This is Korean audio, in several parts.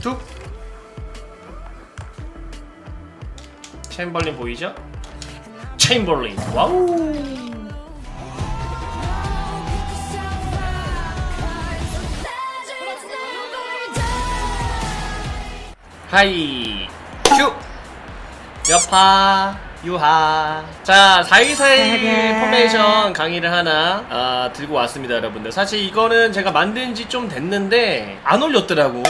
툭. 체인벌린 보이죠? 체인벌린. 와우. 하이. 큐. 여파. 유하. 자 424의 포메이션 강의를 하나 아, 들고 왔습니다 여러분들. 사실 이거는 제가 만든 지 좀 됐는데 안 올렸더라고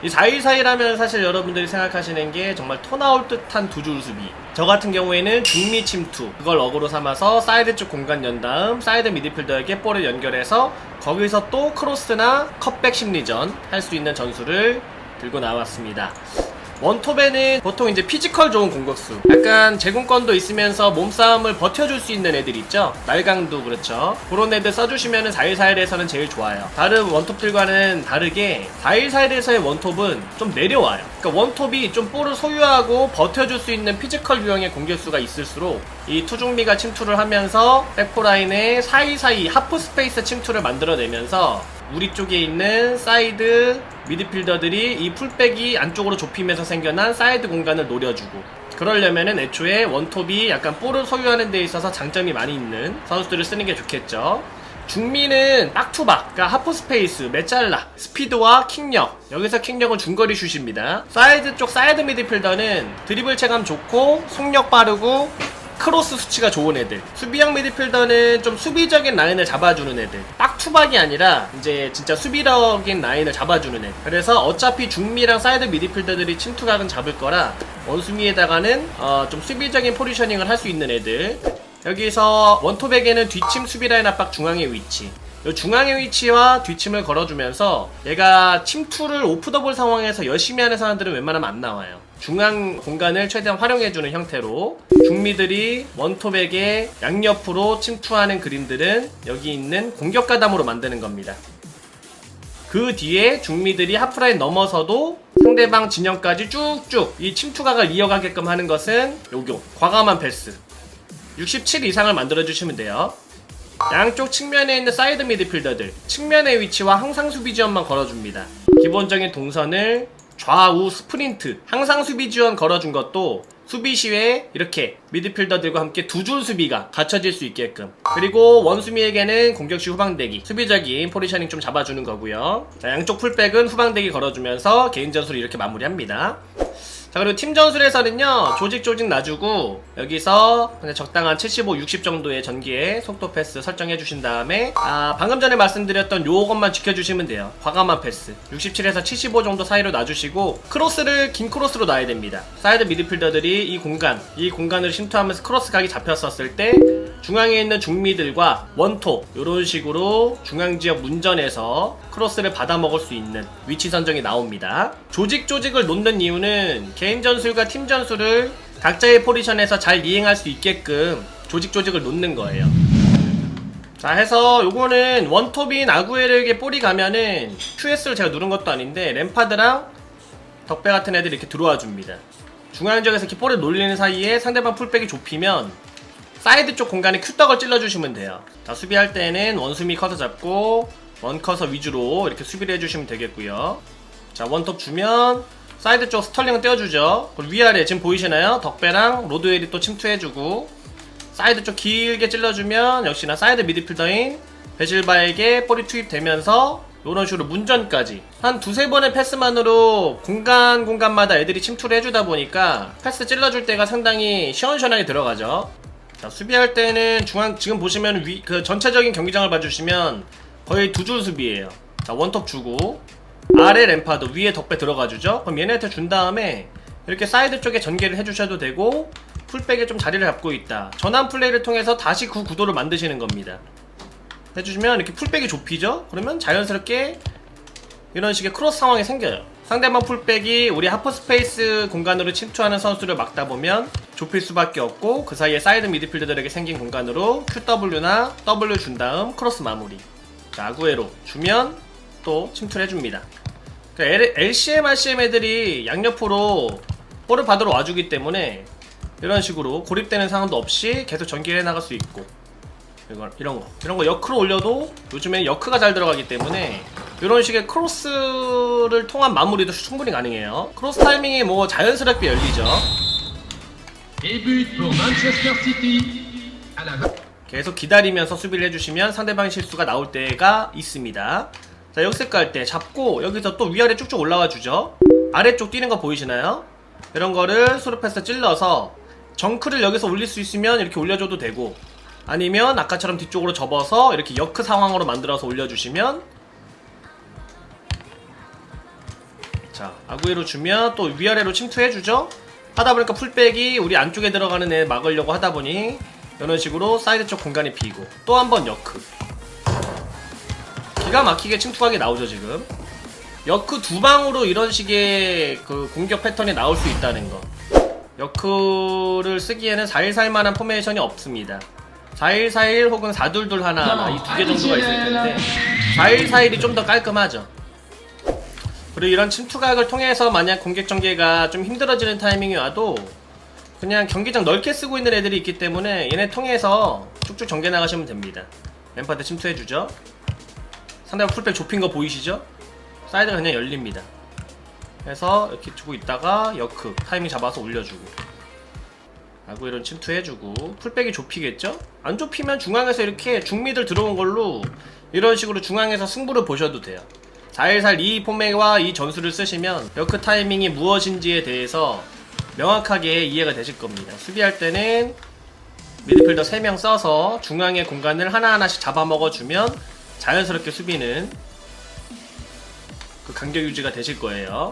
이 424이라면 사실 여러분들이 생각하시는 게 정말 토 나올 듯한 두 줄 수비. 저 같은 경우에는 중미 침투. 그걸 어그로 삼아서 사이드 쪽 공간 연 다음 사이드 미드필더에게 볼을 연결해서 거기서 또 크로스나 컷백 심리전 할 수 있는 전술을 들고 나왔습니다 원톱에는 보통 이제 피지컬 좋은 공격수. 약간 제공권도 있으면서 몸싸움을 버텨줄 수 있는 애들 있죠? 날강도 그렇죠. 그런 애들 써주시면은 4.141에서는 제일 좋아요. 다른 원톱들과는 다르게 4.141에서의 원톱은 좀 내려와요. 그러니까 원톱이 좀 볼을 소유하고 버텨줄 수 있는 피지컬 유형의 공격수가 있을수록 이 투중미가 침투를 하면서 백포라인에 사이사이 하프 스페이스 침투를 만들어내면서 우리 쪽에 있는 사이드 미드필더들이 이 풀백이 안쪽으로 좁히면서 생겨난 사이드 공간을 노려주고 그러려면은 애초에 원톱이 약간 볼을 소유하는 데 있어서 장점이 많이 있는 선수들을 쓰는 게 좋겠죠. 중미는 빡투박, 그러니까 하프 스페이스, 메잘라, 스피드와 킥력. 여기서 킥력은 중거리 슛입니다. 사이드 쪽 사이드 미드필더는 드리블 체감 좋고 속력 빠르고 크로스 수치가 좋은 애들. 수비형 미드필더는 좀 수비적인 라인을 잡아주는 애들. 딱 투박이 아니라 이제 진짜 수비적인 라인을 잡아주는 애들. 그래서 어차피 중미랑 사이드 미드필더들이 침투각은 잡을 거라 원수미에다가는 어, 좀 수비적인 포지셔닝을 할 수 있는 애들. 여기서 원톱에게는 뒷침 수비 라인 압박 중앙의 위치. 요 중앙의 위치와 뒷침을 걸어주면서 얘가 침투를 오프더볼 상황에서 열심히 하는 사람들은 웬만하면 안 나와요. 중앙 공간을 최대한 활용해주는 형태로 중미들이 원톱에게 양옆으로 침투하는 그림들은 여기 있는 공격 가담으로 만드는 겁니다. 그 뒤에 중미들이 하프라인 넘어서도 상대방 진영까지 쭉쭉 이 침투각을 이어가게끔 하는 것은 요교 과감한 패스 67 이상을 만들어 주시면 돼요. 양쪽 측면에 있는 사이드 미드필더들 측면의 위치와 항상 수비 지원만 걸어줍니다. 기본적인 동선을 좌우 스프린트 항상 수비 지원 걸어준 것도 수비 시에 이렇게 미드필더들과 함께 두 줄 수비가 갖춰질 수 있게끔. 그리고 원수미에게는 공격 시 후방대기 수비적인 포지셔닝 좀 잡아주는 거고요. 자, 양쪽 풀백은 후방대기 걸어주면서 개인 전술을 이렇게 마무리합니다. 자 그리고 팀 전술에서는요 조직 조직 놔주고 여기서 그냥 적당한 75, 60 정도의 전기에 속도 패스 설정해 주신 다음에 아 방금 전에 말씀드렸던 요것만 지켜주시면 돼요. 과감한 패스. 67에서 75 정도 사이로 놔주시고 크로스를 긴 크로스로 놔야 됩니다. 사이드 미드필더들이 이 공간 이 공간을 침투하면서 크로스 각이 잡혔었을 때 중앙에 있는 중미들과 원톱 이런 식으로 중앙 지역 문전에서 크로스를 받아 먹을 수 있는 위치 선정이 나옵니다. 조직 조직을 놓는 이유는 개인 전술과 팀 전술을 각자의 포지션에서 잘 이행할 수 있게끔 조직 조직을 놓는 거예요. 자 해서 요거는 원톱인 아구에르에게 볼이 가면은 QS를 제가 누른 것도 아닌데 램파드랑 덕배 같은 애들이 이렇게 들어와 줍니다. 중앙 지역에서 이렇게 볼을 놀리는 사이에 상대방 풀백이 좁히면 사이드 쪽 공간에 큐떡을 찔러주시면 돼요. 자, 수비할 때는 원수미 커서 잡고 원커서 위주로 이렇게 수비를 해주시면 되겠고요. 자, 원톱 주면 사이드 쪽 스털링은 떼어주죠. 그리고 위아래 지금 보이시나요? 덕배랑 로드웰이 또 침투해주고 사이드 쪽 길게 찔러주면 역시나 사이드 미드필더인 베실바에게 볼이 투입되면서 이런 식으로 문전까지 한 두세 번의 패스만으로 공간 공간마다 애들이 침투를 해주다 보니까 패스 찔러줄 때가 상당히 시원시원하게 들어가죠. 자, 수비할 때는 중앙 지금 보시면 위, 그 전체적인 경기장을 봐주시면 거의 두 줄 수비예요. 자, 원톱 주고 아래 램파드 위에 덕배 들어가 주죠. 그럼 얘네한테 준 다음에 이렇게 사이드 쪽에 전개를 해주셔도 되고 풀백에 좀 자리를 잡고 있다. 전환 플레이를 통해서 다시 그 구도를 만드시는 겁니다. 해주시면 이렇게 풀백이 좁히죠. 그러면 자연스럽게 이런 식의 크로스 상황이 생겨요. 상대방 풀백이 우리 하프 스페이스 공간으로 침투하는 선수를 막다 보면 좁힐 수밖에 없고 그 사이에 사이드 미드필더들에게 생긴 공간으로 QW나 W 준 다음 크로스 마무리. 자, 아구에로 주면 또 침투를 해줍니다. 그 L- LCM, RCM 애들이 양옆으로 볼을 받으러 와주기 때문에 이런 식으로 고립되는 상황도 없이 계속 전개해 나갈 수 있고 이런, 이런 거 이런 거 역크로 올려도 요즘에 역크가 잘 들어가기 때문에 이런 식의 크로스 침투를 통한 마무리도 충분히 가능해요. 크로스 타이밍이 뭐 자연스럽게 열리죠. 계속 기다리면서 수비를 해주시면 상대방 실수가 나올 때가 있습니다. 자, 역습 갈때 잡고 여기서 또 위아래 쭉쭉 올라와 주죠. 아래쪽 뛰는 거 보이시나요? 이런 거를 수루패스 찔러서 정크를 여기서 올릴 수 있으면 이렇게 올려줘도 되고 아니면 아까처럼 뒤쪽으로 접어서 이렇게 역크 상황으로 만들어서 올려주시면 자 아구이로 주면 또 위아래로 침투해주죠 하다 보니까 풀백이 우리 안쪽에 들어가는 애 막으려고 하다 보니 이런 식으로 사이드 쪽 공간이 비고 또 한 번 여크 기가 막히게 침투하게 나오죠 지금. 여크 두 방으로 이런 식의 그 공격 패턴이 나올 수 있다는 거. 여크를 쓰기에는 4-1-4-1 만한 포메이션이 없습니다. 4-1-4-1 혹은 4-2-2 하나 이 두 개 정도가 있을 텐데 4-1-4-1이 좀 더 깔끔하죠. 그리고 이런 침투각을 통해서 만약 공격 전개가 좀 힘들어지는 타이밍이 와도 그냥 경기장 넓게 쓰고 있는 애들이 있기 때문에 얘네 통해서 쭉쭉 전개 나가시면 됩니다. 램파드 침투해주죠. 상대방 풀백 좁힌 거 보이시죠? 사이드가 그냥 열립니다. 그래서 이렇게 두고 있다가 여크 타이밍 잡아서 올려주고 하고 이런 침투해주고 풀백이 좁히겠죠? 안 좁히면 중앙에서 이렇게 중미들 들어온 걸로 이런 식으로 중앙에서 승부를 보셔도 돼요. 4.1살 이 포맷과 이 전술을 쓰시면 여크 타이밍이 무엇인지에 대해서 명확하게 이해가 되실 겁니다. 수비할 때는 미드필더 3명 써서 중앙의 공간을 하나하나씩 잡아먹어주면 자연스럽게 수비는 그 간격 유지가 되실 거예요.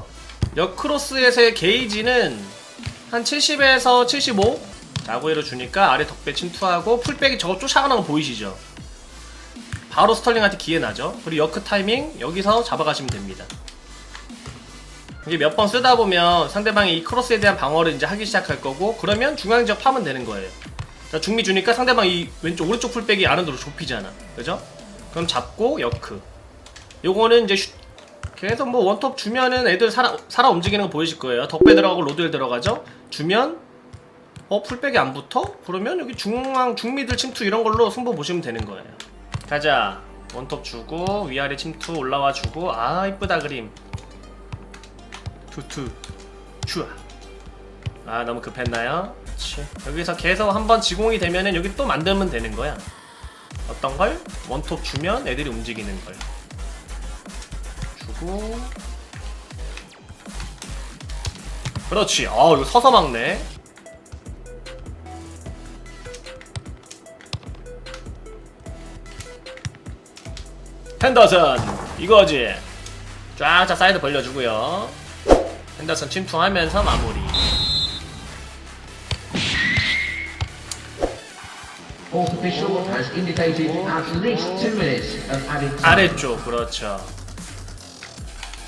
역크로스에서의 게이지는 한 70에서 75 자구에로 주니까 아래 덕배 침투하고 풀백이 저거 쫓아가는 거 보이시죠? 바로 스털링한테 기회 나죠. 그리고 여크 타이밍 여기서 잡아가시면 됩니다. 이게 몇 번 쓰다 보면 상대방이 이 크로스에 대한 방어를 이제 하기 시작할 거고 그러면 중앙 지역 파면 되는 거예요. 자, 중미 주니까 상대방 이 왼쪽 오른쪽 풀백이 안으로 좁히잖아. 그죠? 그럼 잡고 여크. 요거는 이제 슛 계속 뭐 원톱 주면은 애들 살아 살아 움직이는 거 보이실 거예요. 덕배 들어가고 로드에 들어가죠. 주면 어 풀백이 안 붙어? 그러면 여기 중앙 중미들 침투 이런 걸로 승부 보시면 되는 거예요. 가자. 원톱 주고 위아래 침투 올라와 주고 아 이쁘다 그림. 투투 슈아 아 너무 급했나요? 그치. 여기서 계속 한번 지공이 되면은 여기 또 만들면 되는 거야 어떤 걸? 원톱 주면 애들이 움직이는 걸. 주고. 그렇지. 아 이거 서서 막네. 핸더슨 이거지. 쫙쫙 사이드 벌려주고요. 핸더슨 침투하면서 마무리 아래쪽 그렇죠.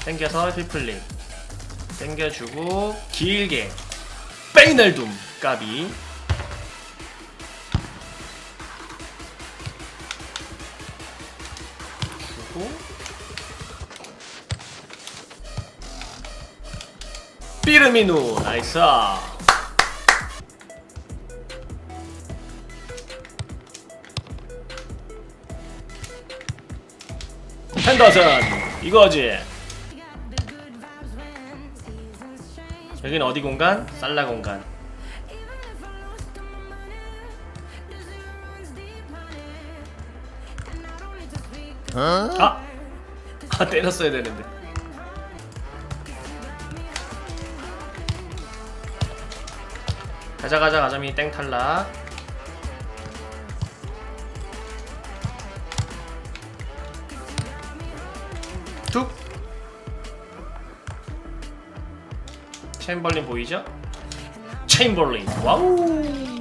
당겨서 휘플링. 당겨주고 길게. 페이널둠 까비. 주고. 삐르미누 나이스 핸더슨 이거지. 여기는 어디 공간? 살라 공간. 아! 아 때렸어야 되는데. 가자 가자 가자미. 땡 탈락 툭. 체인벌린 보이죠? 체인벌린. 와우.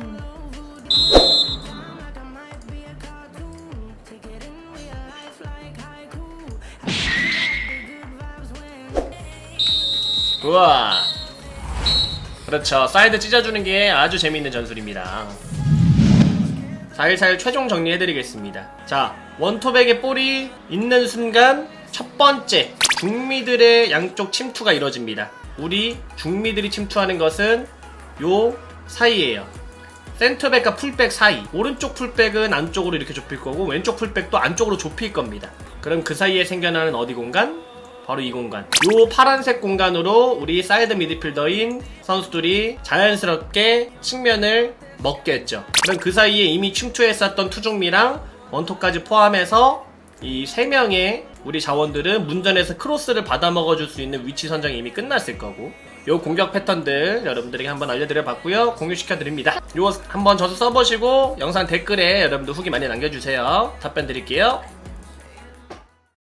우와. 그렇죠. 사이드 찢어주는 게 아주 재미있는 전술입니다. 4.141 최종 정리해드리겠습니다. 자, 원톱에게 볼이 있는 순간 첫 번째 중미들의 양쪽 침투가 이루어집니다. 우리 중미들이 침투하는 것은 요 사이에요. 센터백과 풀백 사이. 오른쪽 풀백은 안쪽으로 이렇게 좁힐 거고 왼쪽 풀백도 안쪽으로 좁힐 겁니다. 그럼 그 사이에 생겨나는 어디 공간? 바로 이 공간. 요 파란색 공간으로 우리 사이드 미드필더인 선수들이 자연스럽게 측면을 먹겠죠. 그럼 그 사이에 이미 침투했었던 투종미랑 원토까지 포함해서 이 세 명의 우리 자원들은 문전에서 크로스를 받아 먹어줄 수 있는 위치 선정이 이미 끝났을 거고 요 공격 패턴들 여러분들에게 한번 알려드려 봤고요. 공유시켜 드립니다. 요 한번 저도 써보시고 영상 댓글에 여러분들 후기 많이 남겨주세요. 답변 드릴게요